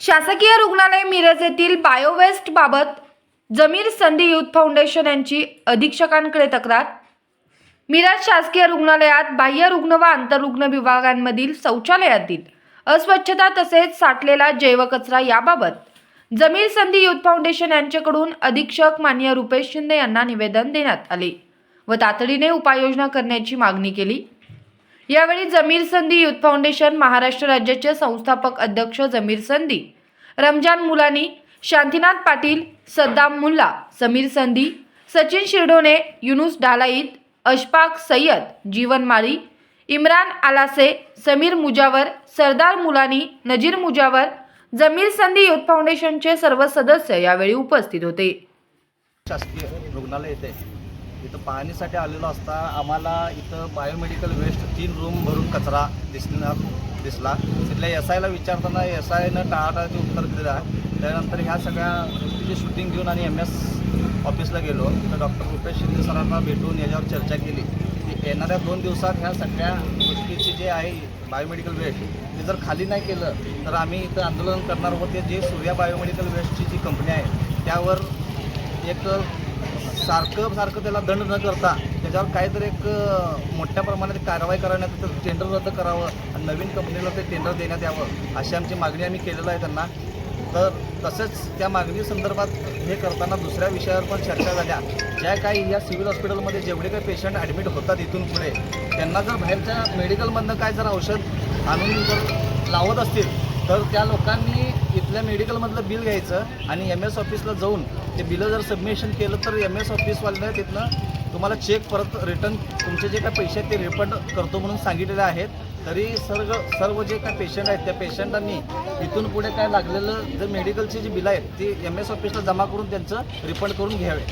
शासकीय रुग्णालय मिरज येथील बायोवेस्ट बाबत जमीर संधी युथ फाउंडेशन यांची अधीक्षकांकडे तक्रार. मिरज शासकीय रुग्णालयात बाह्य रुग्ण व आंतररुग्ण विभागांमधील शौचालयातील अस्वच्छता तसेच साठलेला जैवकचरा याबाबत जमीर संधी युथ फाउंडेशन यांच्याकडून अधीक्षक मान्य रुपेश शिंदे यांना निवेदन देण्यात आले व तातडीने उपाययोजना करण्याची मागणी केली. यावेळी जमीर संधी युथ फाउंडेशन महाराष्ट्र राज्याचे संस्थापक अध्यक्ष जमीर संधी रमजान मुलानी शांतीनाथ पाटील सद्दाम मुल्ला समीर संधी सचिन शिरडोणे युनुस डालाईत अशफाक सय्यद जीवन माळी इम्रान आलासे समीर मुजावर सरदार मुलानी नजीर मुजावर जमीर संधी युथ फाउंडेशनचे सर्व सदस्य यावेळी उपस्थित होते. शासकीय रुग्णालय येते. इथं पाहणीसाठी आलेलो असता आम्हाला इथं बायोमेडिकल वेस्ट तीन रूम भरून कचरा दिसणार दिसला. तिथल्या एस आयला विचारताना एस आयनं टाळाटाळाचे उत्तर दिलं. आहे त्यानंतर ह्या सगळ्या गोष्टीची शूटिंग घेऊन आणि एम एस ऑफिसला गेलो. तर डॉक्टर रुपेश शिंदे सरांना भेटून याच्यावर चर्चा केली. की येणाऱ्या दोन दिवसात ह्या सगळ्या गोष्टीची जे आहे बायोमेडिकल वेस्ट ते जर खाली नाही केलं तर आम्ही इथं आंदोलन करणार होते. जे सूर्या बायोमेडिकल वेस्टची जी कंपनी आहे त्यावर एक सारखं सारखं त्याला दंड न करता त्याच्यावर काहीतरी एक मोठ्या प्रमाणात कारवाई करण्यात तर टेंडर रद्द करावं आणि नवीन कंपनीला ते टेंडर देण्यात यावं अशी आमची मागणी आम्ही केलेलं आहे त्यांना. तर तसंच त्या मागणी संदर्भात हे करताना दुसऱ्या विषयावर पण चर्चा झाल्या. ज्या काही या सिव्हिल हॉस्पिटलमध्ये जेवढे काही पेशंट ॲडमिट होतात इथून पुढे त्यांना जर बाहेरच्या मेडिकलमधनं काय जर औषध आणून जर लावत असतील तर त्या लोकांनी इथल्या मेडिकलमधलं बिल घ्यायचं आणि एम एस ऑफिसला जाऊन ते बिलं जर सबमिशन केलं तर एम एस ऑफिसवाल्याने तिथनं तुम्हाला चेक परत रिटर्न तुमचे जे काय पैसे आहेत ते रिफंड करतो म्हणून सांगितलेले आहेत. तरी सर्व सर्व जे काय पेशंट आहेत त्या पेशंटांनी इथून पुढे काय लागलेलं जे मेडिकलची जी बिलं आहेत ती एम एस ऑफिसला जमा करून त्यांचं रिफंड करून घ्यावे.